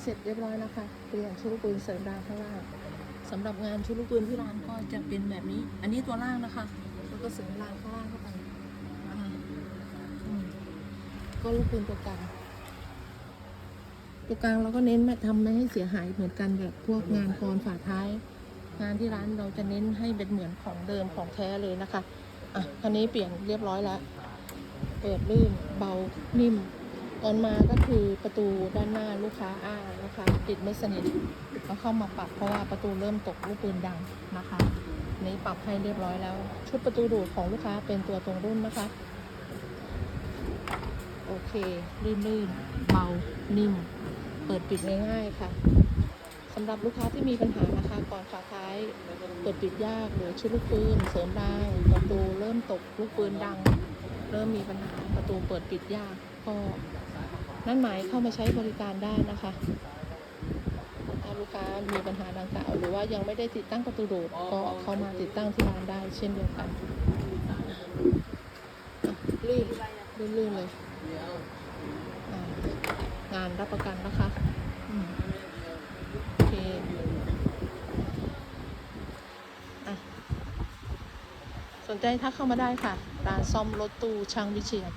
เสร็จเรียบร้อยนะคะเปลี่ยนชุดลูกปืนเสริมดาวข้างล่างสำหรับงานชุดลูกปืนที่ร้านก็จะเป็นแบบนี้ อันนี้ตัวล่างนะคะแล้วก็เสริมรางข้างล่างเข้าไปก็ลูกปืนตัวกลางตัวกลางเราก็เน้นไม่ทำไม่ให้เสียหายเหมือนกันแบบพวกงานกรฝาท้าย งานที่ร้านเราจะเน้นให้เป็นเหมือนของเดิมของแท้เลยนะคะอะคันนี้เปลี่ยนเรียบร้อยแล้ว เปิดลื่นเบานิ่ม ตอนมาก็คือประตูด้านหน้าลูกค้าอ้านะคะปิดไม่สนิทก็เข้ามาปรับเพราะว่าประตูเริ่มตกลูกปืนดังนะคะนี้ปรับให้เรียบร้อยแล้ว ชุดประตูดูดของลูกค้าเป็นตัวตรงรุ่นนะคะ โอเคลื่นๆเบานิ่ม เปิดปิดง่ายๆค่ะสำหรับลูกค้าที่มีปัญหานะคะก่อนฝาท้ายเปิดปิดยากหรือชุดลูกปืนเสริมรางประตูเริ่มตกลูกปืนดัง เริ่มมีปัญหาประตูเปิดปิดยากก็ นั่นหมายเข้ามาใช้บริการได้นะคะถ้าลูกค้ามีปัญหาดังกล่าวหรือว่ายังไม่ได้ติดตั้งประตูโดดก็เข้ามาติดตั้งที่ร้านได้เช่นเดียวกันอะลื่นลื่นๆเลยงานรับประกันนะคะโอเคสนใจทักเข้ามาได้ค่ะ ร้านซ่อมรถตู้ช่างวิเชียร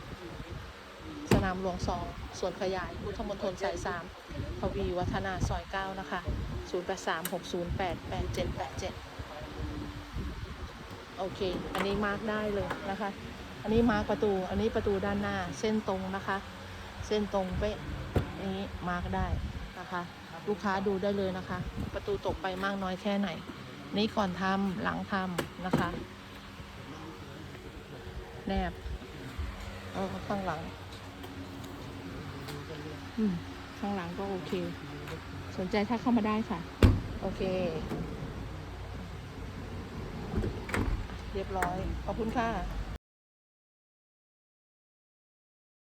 นามหลวงสองส่วนขยายพุทธมณฑลสายสามทวีวัฒนาซอยเก้านะคะ0 8 3 6 0 8 8 7 8 7โอเค อันนี้มาร์กได้เลยนะคะ อันนี้มาร์กประตู อันนี้ประตูด้านหน้าเส้นตรงนะคะ เส้นตรงเป๊ะนี้มาร์กได้นะคะ ลูกค้าดูได้เลยนะคะ ประตูตกไปมากน้อยแค่ไหน นี่ก่อนทำหลังทำนะคะ แนบเออข้างหลัง ข้างหลังก็โอเค สนใจถ้าเข้ามาได้ค่ะ โอเค เรียบร้อย ขอบคุณค่ะ